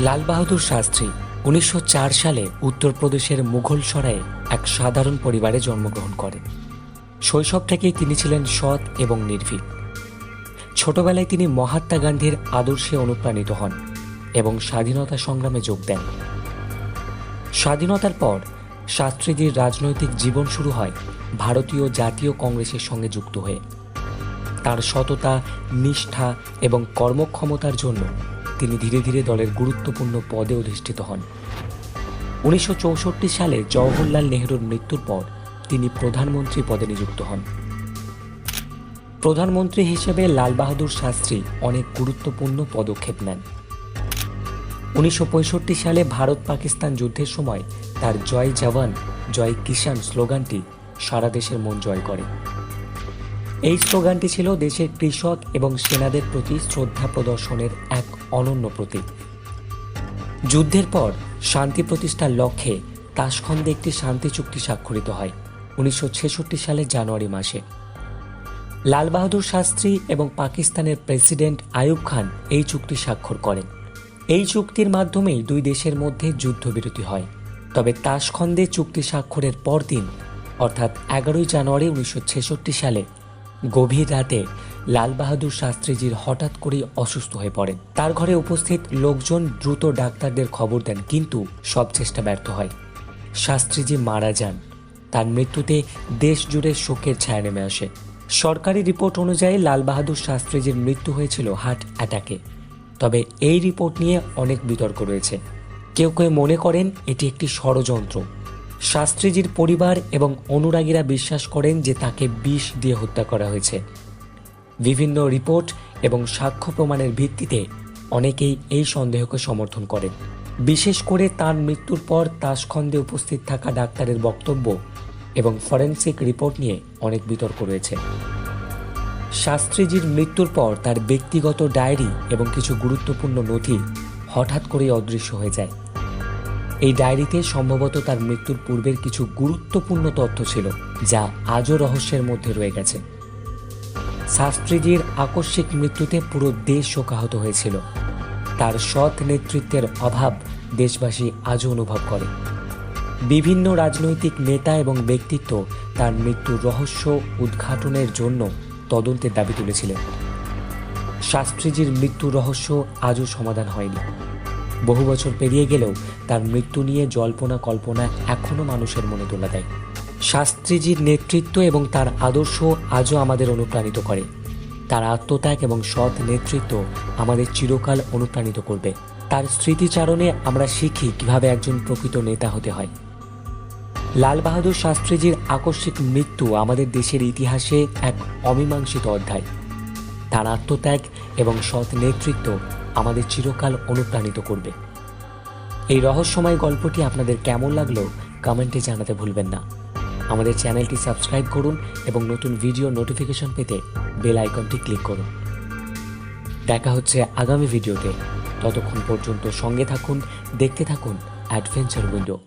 লাল বাহাদুর শাস্ত্রী উনিশশো চার সালে উত্তরপ্রদেশের মুঘল সরায়ে এক সাধারণ পরিবারে জন্মগ্রহণ করেন শৈশব থেকেই তিনি ছিলেন সৎ এবং নির্ভীক। ছোটবেলায় তিনি মহাত্মা গান্ধীর আদর্শে অনুপ্রাণিত হন এবং স্বাধীনতা সংগ্রামে যোগ দেন। স্বাধীনতার পর শাস্ত্রীজির রাজনৈতিক জীবন শুরু হয় ভারতীয় জাতীয় কংগ্রেসের সঙ্গে যুক্ত হয়ে। তার সততা, নিষ্ঠা এবং কর্মক্ষমতার জন্য তিনি ধীরে ধীরে দলের গুরুত্বপূর্ণ পদে অধিষ্ঠিত হন। উনিশশো চৌষট্টি সালে জওহরলাল নেহরুর মৃত্যুর পর তিনি প্রধানমন্ত্রী পদে নিযুক্ত হন। প্রধানমন্ত্রী হিসেবে লাল বাহাদুর শাস্ত্রী অনেক গুরুত্বপূর্ণ পদক্ষেপ নেন। উনিশশো পঁয়ষট্টি সালে ভারত পাকিস্তান যুদ্ধের সময় তার জয় জওয়ান, জয় কিষাণ স্লোগানটি সারা দেশের মন জয় করে। এই স্লোগানটি ছিল দেশের কৃষক এবং সেনাদের প্রতি শ্রদ্ধা প্রদর্শনের এক অনন্য প্রতীক। যুদ্ধের পর শান্তি প্রতিষ্ঠার লক্ষ্যে তাসখন্দে একটি শান্তি চুক্তি স্বাক্ষরিত হয়, উনিশশো সালের জানুয়ারি মাসে। লাল বাহাদুর শাস্ত্রী এবং পাকিস্তানের প্রেসিডেন্ট আইয়ুব খান এই চুক্তি স্বাক্ষর করেন। এই চুক্তির মাধ্যমেই দুই দেশের মধ্যে যুদ্ধবিরতি হয়। তবে তাসখন্দে চুক্তি স্বাক্ষরের পরদিন, অর্থাৎ এগারোই জানুয়ারি উনিশশো ছেষট্টি সালে, গভীর রাতে লাল বাহাদুর শাস্ত্রীজির হঠাৎ করেই অসুস্থ হয়ে পড়েন। তার ঘরে উপস্থিত লোকজন দ্রুত ডাক্তারদের খবর দেন, কিন্তু সব চেষ্টা ব্যর্থ হয়। শাস্ত্রীজি মারা যান। তার মৃত্যুতে দেশ জুড়ে শোকের ছায়া নেমে আসে। সরকারি রিপোর্ট অনুযায়ী লাল বাহাদুর শাস্ত্রীজির মৃত্যু হয়েছিল হার্ট অ্যাটাকে। তবে এই রিপোর্ট নিয়ে অনেক বিতর্ক রয়েছে। কেউ কেউ মনে করেন এটি একটি ষড়যন্ত্র। শাস্ত্রীজির পরিবার এবং অনুরাগীরা বিশ্বাস করেন যে তাকে বিষ দিয়ে হত্যা করা হয়েছে। বিভিন্ন রিপোর্ট এবং সাক্ষ্য প্রমাণের ভিত্তিতে অনেকেই এই সন্দেহকে সমর্থন করেন। বিশেষ করে তার মৃত্যুর পর তাসখন্দে উপস্থিত থাকা ডাক্তারের বক্তব্য এবং ফরেন্সিক রিপোর্ট নিয়ে অনেক বিতর্ক রয়েছে। শাস্ত্রীজির মৃত্যুর পর তার ব্যক্তিগত ডায়েরি এবং কিছু গুরুত্বপূর্ণ নথি হঠাৎ করেই অদৃশ্য হয়ে যায়। এই ডায়েরিতে সম্ভবত তার মৃত্যুর পূর্বের কিছু গুরুত্বপূর্ণ তথ্য ছিল, যা আজও রহস্যের মধ্যে রয়ে গেছে। শাস্ত্রীজির আকস্মিক মৃত্যুতে পুরো দেশ শোকাহত হয়েছিল। তার সৎ নেতৃত্বের অভাব দেশবাসী আজও অনুভব করে। বিভিন্ন রাজনৈতিক নেতা এবং ব্যক্তিত্ব তার মৃত্যুর রহস্য উদ্ঘাটনের জন্য তদন্তের দাবি তুলেছিলেন। শাস্ত্রীজির মৃত্যুর রহস্য আজও সমাধান হয়নি। বহু বছর পেরিয়ে গেলেও তার মৃত্যু নিয়ে জল্পনা কল্পনা এখনও মানুষের মনে তোলা দেয়। শাস্ত্রীজির নেতৃত্ব এবং তার আদর্শ আজও আমাদের অনুপ্রাণিত করে। তার আত্মত্যাগ এবং সৎ নেতৃত্ব আমাদের চিরকাল অনুপ্রাণিত করবে। তার স্মৃতিচারণে আমরা শিখি কীভাবে একজন প্রকৃত নেতা হতে হয়। লাল বাহাদুর শাস্ত্রীজির আকস্মিক মৃত্যু আমাদের দেশের ইতিহাসে এক অমীমাংসিত অধ্যায়। তার আত্মত্যাগ এবং সৎ নেতৃত্ব আমাদের চিরকাল অনুপ্রাণিত করবে। এই রহস্যময় গল্পটি আপনাদের কেমন লাগল, কমেন্টে জানাতে ভুলবেন না। আমাদের চ্যানেলটি সাবস্ক্রাইব করুন এবং নতুন ভিডিও নোটিফিকেশন পেতে বেল আইকনটি ক্লিক করুন। দেখা হচ্ছে আগামী ভিডিওতে। ততক্ষণ পর্যন্ত সঙ্গে থাকুন, দেখতে থাকুন, অ্যাডভেঞ্চার উইন্ডো।